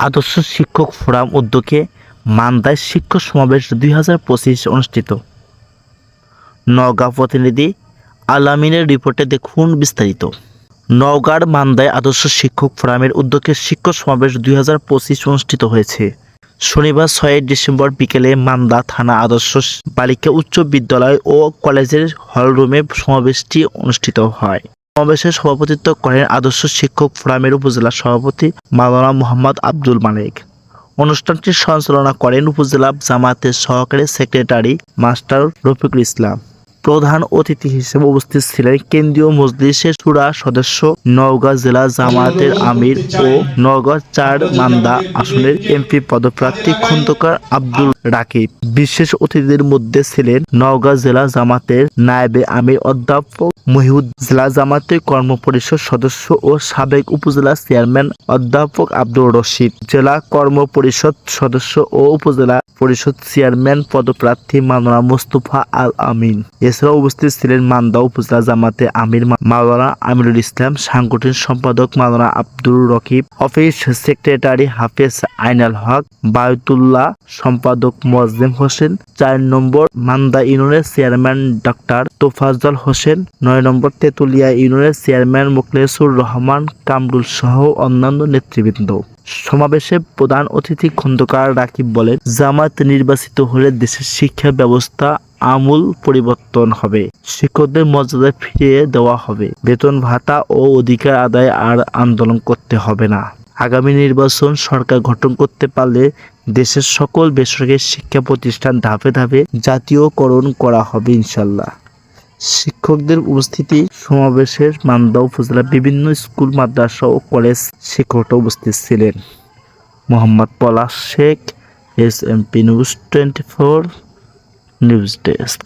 আদর্শ শিক্ষক ফোরাম উদ্যোগে মান্দায় শিক্ষক সমাবেশ দুই হাজার পঁচিশ অনুষ্ঠিত। নওগাঁ প্রতিনিধি আলামিনের রিপোর্টে দেখুন বিস্তারিত। নওগাঁর মান্দায় আদর্শ শিক্ষক ফোরামের উদ্যোগে শিক্ষক সমাবেশ দুই হাজার পঁচিশ অনুষ্ঠিত হয়েছে। শনিবার ছয় ডিসেম্বর বিকেলে মান্দা থানা আদর্শ বালিকা উচ্চ বিদ্যালয় ও কলেজের হলরুমে সমাবেশটি অনুষ্ঠিত হয়। সমাবেশে সভাপতিত্ব করেন আদর্শ শিক্ষক ফোরামের উপজেলা সভাপতি মাওলানা মোহাম্মদ আব্দুল মালিক। অনুষ্ঠানটি সঞ্চালনা করেন উপজেলা জামাতের সহকারী সেক্রেটারি মাস্টার রফিকুল ইসলাম। প্রধান অতিথি হিসেবে উপস্থিত ছিলেন কেন্দ্রীয় মজলিসের সুরা সদস্য নওগাঁ জেলা জামায়াতের আমির ও নওগাঁ চার মান্দা আসনের এমপি পদপ্রার্থী খন্দকার আব্দুল রাকিব। বিশেষ অতিথিদের মধ্যে ছিলেন নওগাঁ জেলা জামাতের নায়েবে আমির অধ্যাপক মহিউদ। জেলা জামাতের কর্মপরিষদ সদস্য ও সাবেক উপজেলা চেয়ারম্যান অধ্যাপক আব্দুর রশিদ। জেলা কর্মপরিষদ সদস্য ও উপজেলা পরিষদ চেয়ারম্যান পদপ্রার্থী মাওলানা মোস্তফা আল আমিন। এছাড়াও উপস্থিত ছিলেন মান্দা উপজেলা জামাতে আমির মা- মাওলানা আমিরুল ইসলাম, সাংগঠনিক সম্পাদক মাওলানা আব্দুর রকিব, অফিস সেক্রেটারি হাফেজ আইনাল হক, বায়তুল্লাহ সম্পাদক মোয়াজ্জেম হোসেন, চার নম্বর মান্দা ইউনিয়নের চেয়ারম্যান ডক্টর তোফাজ্জল হোসেন, নয় নম্বর তেতুলিয়া ইউনিয়নের চেয়ারম্যান মুখলেসুর রহমান, কামরুল সহ অন্যান্য নেতৃবৃন্দ। সমাবেশে প্রধান অতিথি খন্দকার রাকিব বলেন জামাত নির্বাচিত হলে দেশের শিক্ষা ব্যবস্থা আমূল পরিবর্তন হবে। শিক্ষকদের মর্যাদা ফিরিয়ে দেওয়া হবে। বেতন ভাতা ও অধিকার আদায় আর আন্দোলন করতে হবে না। আগামী নির্বাচন সরকার গঠন করতে পারলে দেশের সকল বেসরকারি শিক্ষা প্রতিষ্ঠান ধাপে ধাপে জাতীয়করণ করা হবে ইনশাল্লাহ শিক্ষকদের উপস্থিতি সমাবেশের মান্দা উপজেলার বিভিন্ন স্কুল, মাদ্রাসা ও কলেজ শিক্ষকরা উপস্থিত ছিলেন। Mohammad Palash Sheikh S M P news twenty four news desk